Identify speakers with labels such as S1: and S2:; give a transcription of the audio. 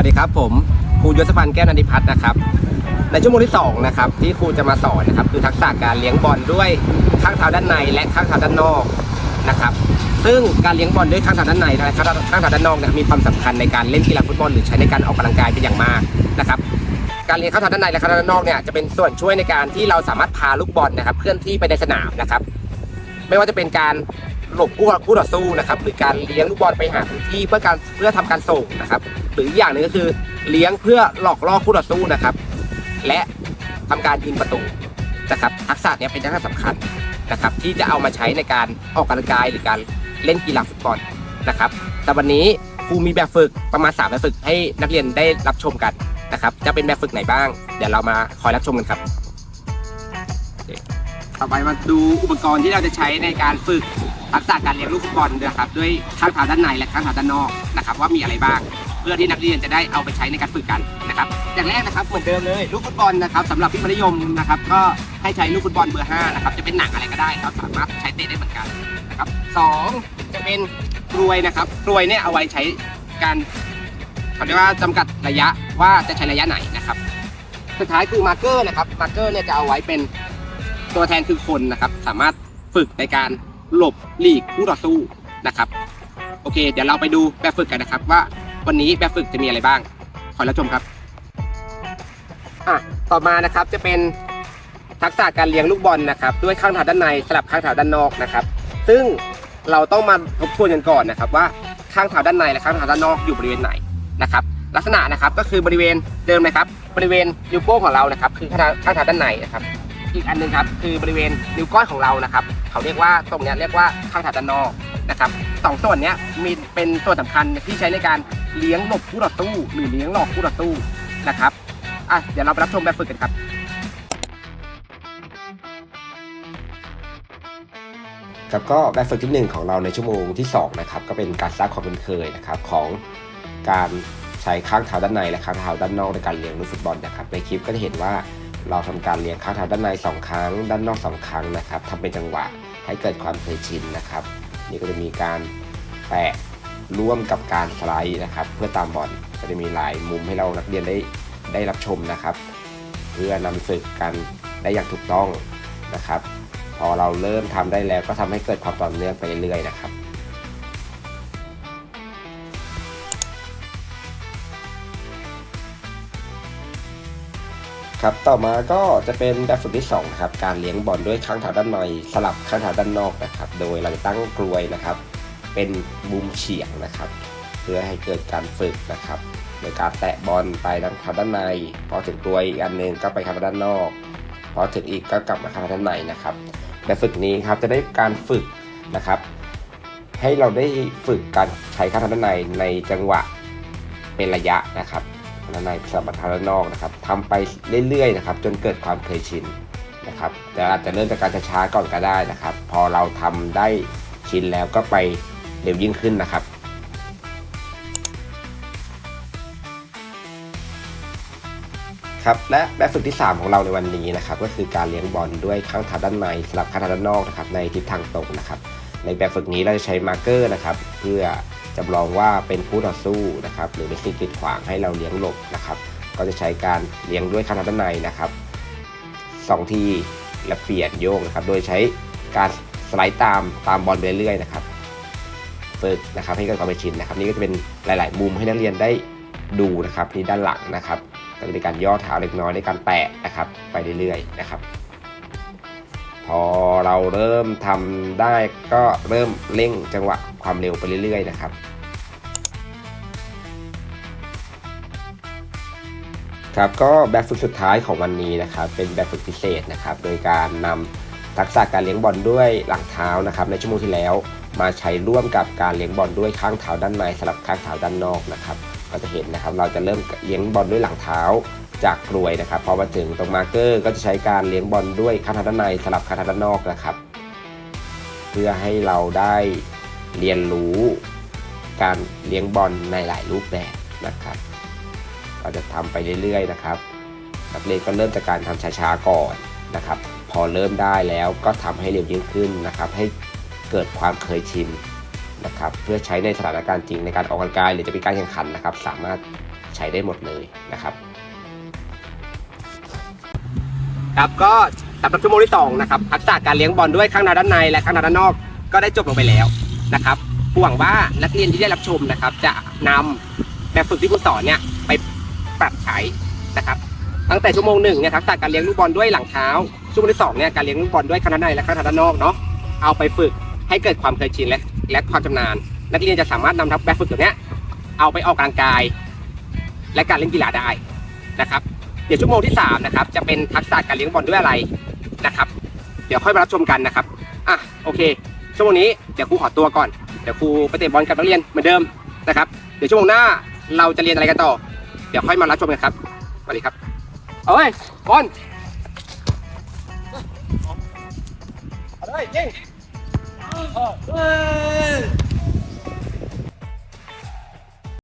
S1: วัสดีครับ ผมครูยศพันธ์แก้วนันทิพัฒน์นะครับ ในชั่วโมงที่2นะครับที่ครูจะมาสอนนะครับคือทักษะการเลี้ยงบอลด้วยข้างเท้าด้านในและข้างเท้าด้านนอกนะครับซึ่งการเลี้ยงบอลด้วยข้างเท้าด้านในและข้างเท้าข้งเท้าด้านนอกเนยมีความสำคัญในการเล่นกีฬาฟุตบอลหรือใช้ในการออกกำลังกายเป็นอย่างมากนะครับการเลี้ยงข้างเท้าด้านในและข้างเท้าด้านนอกเนี่ยจะเป็นส่วนช่วยในการที่เราสามารถพาลูกบอลนะครับเคลื่อนที่ไปในสนามนะครับ ไม่ว่าจะเป็นการหลบคู่คู่ต่อสู้นะครับหรือการเลี้ยงลูกบอลไปหาพื้นที่เพื่อการเพื่อทำการส่งนะครับหรืออีกอย่างหนึ่งก็คือเลี้ยงเพื่อหลอกล่อคู่ต่อสู้นะครับ และทำการยิงประตูนะครับทักษะนี้เป็นทักษะสำคัญนะครับที่จะเอามาใช้ในการออกกำลังกายหรือการเล่นกีฬาฟุตบอลนะครับแต่วันนี้ครูมีแบบฝึกประมาณ3แบบฝึกให้นักเรียนได้รับชมกันนะครับจะเป็นแบบฝึกไหนบ้าง เดี๋ยวเรามาคอยรับชมกันครับ ต่อไปมาดูอุปกรณ์ที่เราจะใช้ในการฝึกทักษะการเลี้ยงลูกฟุตบอลนะครับด้วยข้างเท้าด้านในและข้างเท้าด้านนอกนะครับว่ามีอะไรบ้าง เพื่อที่นักเรียนจะได้เอาไปใช้ในการฝึกกันนะครับอย่างแรกนะครับเหมือนเดิมเลยลูกฟุตบอลนะครับสำหรับพี่มัธยมนะครับก็ให้ใช้ลูกฟุตบอลเบอร์5นะครับจะเป็นหนังอะไรก็ได้เราสามารถใช้เตะได้เหมือนกันนะครับสองจะเป็นกลวยนะครับกลวยเนี่ยเอาไว้ใช้การเขาเรียกว่าจำกัดระยะว่าจะใช้ระยะไหนนะครับสุดท้ายคือมาร์เกอร์นะครับมาร์เกอร์เนี่ยจะเอาไว้เป็น ตัวแทนคือคนนะครับสามารถฝึกในการหลบหลีกคู่ต่อสู้นะครับ โอเค เดี๋ยวเราไปดูแบบฝึกกันนะครับ ว่าวันนี้แบบฝึกจะมีอะไรบ้าง ขอรับชมครับอะต่อมานะครับจะเป็นทักษะการเลี้ยงลูกบอลนะครับ ด้วยข้างเท้าด้านในสลับข้างเท้าด้านนอกนะครับ ซึ่งเราต้องมาทบทวนกันก่อนนะครับ ว่าข้างเท้าด้านในและข้างเท้าด้านนอกอยู่บริเวณไหนนะครับ ลักษณะนะครับก็คือบริเวณเดิมนะครับ บริเวณนิ้วโป้งของเรานะครับ คือข้างเท้าข้างเท้าด้านในนะครับ อีกอันหนึงครับคือบริเวณนิ้วก้อยของเรานะครับ เขาเรียกว่าตรงนี้เรียกว่าข้างเท้าด้านนอกนะครับสองส่วนนี้มีเป็นส่วนสำคัญที่ใช้ในการเลี้ยงหลบคู่ต่อสู้หรือเลี้ยงหลอกคู่ต่อสู้นะครับอะเดี๋ยวเราไปรับชมแบบฝึกกันครับครับก็แบบฝึกที่หนึ่งของเราในชั่วโมงที่สองนะครับก็เป็นการสร้างความคุ้นเคยนะครับของการใช้ข้างเท้าด้านในและข้างเท้าด้านนอกในการเลี้ยงลูกฟุตบอลนะครับในคลิปก็จะเห็นว่า เราทำการเลี้ยงข้างเท้าด้านในสองครั้ง ด้านนอกสองครั้งนะครับทำเป็นจังหวะให้เกิดความเคยชินนะครับ นี่ก็จะมีการแตะร่วมกับการสไลด์นะครับ เพื่อตามบอลก็จะมีหลายมุมให้เรานักเรียนได้ได้รับชมนะครับ เพื่อนำไปฝึกกันได้อย่างถูกต้องนะครับ พอเราเริ่มทำได้แล้วก็ทำให้เกิดความต่อเนื่องไปเรื่อยๆนะครับ ครับต่อมาก็จะเป็นแบบฝึกที่2นะครับการเลี้ยงบอลด้วยข้างเท้าด้านในสลับข้างเท้าด้านนอกนะครับ โดยเราจะตั้งกลวยนะครับ เป็นมุมเฉียงนะครับ เพื่อให้เกิดการฝึกนะครับในการแตะบอลไปทางเท้าด้านใน พอถึงกลวยอีกอันหนึ่งก็ไปข้างเท้าด้านนอก พอถึงอีกก็กลับมาข้างเท้าด้านในนะครับแบบฝึกนี้ครับจะได้การฝึกนะครับ ให้เราได้ฝึกการใช้ข้างเท้าด้านในในจังหวะเป็นระยะนะครับ ข้งในสลับข้างด้านอกนะครับทำไปเรื่อยๆนะครับจนเกิดความเคยชินนะครับแต่อาจจะเริ่มจากการช้าๆก่อนก็ได้นะครับ พอเราทำได้ชินแล้วก็ไปเร็วยิ่งขึ้นนะครับครับและแบบฝึกที่ 3 ของเราในวันนี้นะครับก็คือการเลี้ยงบอลด้วยข้างเท้าด้านในสลับข้างเท้าด้านนอกนะครับในทิศทางตรงนะครับ ในแบบฝึกนี้เราจะใช้มาร์กเกอร์นะครับเพื่อ จำลองว่าเป็นผู้ต่อสู้นะครับหรือเป็นสิ่งกีดขวางให้เราเลี้ยงหลบนะครับ ก็จะใช้การเลี้ยงด้วยข้างเท้าด้านในนะครับสองทีและเปลี่ยนโยกนะครับ โดยใช้การสไลด์ตามตามบอลไปเรื่อยๆนะครับฝึกนะครับให้กิดความเป็นชินนะครับ นี่ก็จะเป็นหลาย ๆ มุมให้นักเรียนได้ดูนะครับที่ด้านหลังนะครับก็จะมีการย่อเท้าเล็กน้อยในการแตะนะครับ ไปเรื่อยๆนะครับ พอ เราเริ่มทำได้ก็เริ่มเร่งจังหวะความเร็วไปเรื่อยๆนะครับครับก็แบบฝึกสุดท้ายของวันนี้นะครับเป็นแบบฝึกพิเศษนะครับ โดยการนำทักษะการเลี้ยงบอลด้วยหลังเท้านะครับ ในชั่วโมงที่แล้วมาใช้ร่วมกับการเลี้ยงบอลด้วยข้างเท้าด้านในสลับข้างเท้าด้านนอกนะครับ ก็จะเห็นนะครับ เราจะเริ่มเลี้ยงบอลด้วยหลังเท้า จากกลวยนะครับพอมาถึงตรงมาร์เกอร์ก็จะใช้การเลี้ยงบอลด้วยขาทาด้านในสลับขาทาด้านนอกนะครับ เพื่อให้เราได้เรียนรู้การเลี้ยงบอลในหลายรูปแบบนะครับเราจะทำไปเรื่อยๆนะครับ นักเรียนก็เริ่มจากการทำช้าๆก่อนนะครับ พอเริ่มได้แล้วก็ทำให้เร็วยิ่งขึ้นนะครับ ให้เกิดความเคยชินนะครับ เพื่อใช้ในสถานการณ์จริงในการออกกำลังกายหรือจะเป็นการแข่งขันนะครับ สามารถใช้ได้หมดเลยนะครับ ครับก็สำหรับชั่วโมงที่2นะครับทักษะการเลี้ยงบอลด้วยข้างในด้านในและข้างในด้านนอกก็ได้จบลงไปแล้วนะครับหวังว่านักเรียนที่ได้รับชมนะครับ จะนำแบบฝึกที่คุณสอนเนี่ยไปปรับใช้นะครับ ตั้งแต่ชั่วโมงหนึ่งเนี่ยทักษะการเลี้ยงลูกบอลด้วยหลังเท้าชั่วโมงที่สองเนี่ยการเลี้ยงลูกบอลด้วยข้างในและข้างด้านนอกเนาะเอาไปฝึกให้เกิดความเคยชินและและความชำนาญ นักเรียนจะสามารถนำทับแบบฝึกตัวเนี้ยเอาไปออกกำลังกาย และการเล่นกีฬาได้นะครับ ดี๋ยวชั่วโมงที่3นะครับจะเป็นทักษะการเลี้ยงบอลด้วยอะไรนะครับ เดี๋ยวค่อยมารับชมกันนะครับอะโอเค ชั่วโมงนี้เดี๋ยวครูขอตัวก่อนเดี๋ยวครูไปเตะบอลกับนักเรียนเหมือนเดิมนะครับ เดี๋ยวชั่วโมงหน้าเราจะเรียนอะไรกันต่อ เดี๋ยวค่อยมารับชมกันครับสวัสดีครับเอาเลยบอลเอาเลยยิงเออ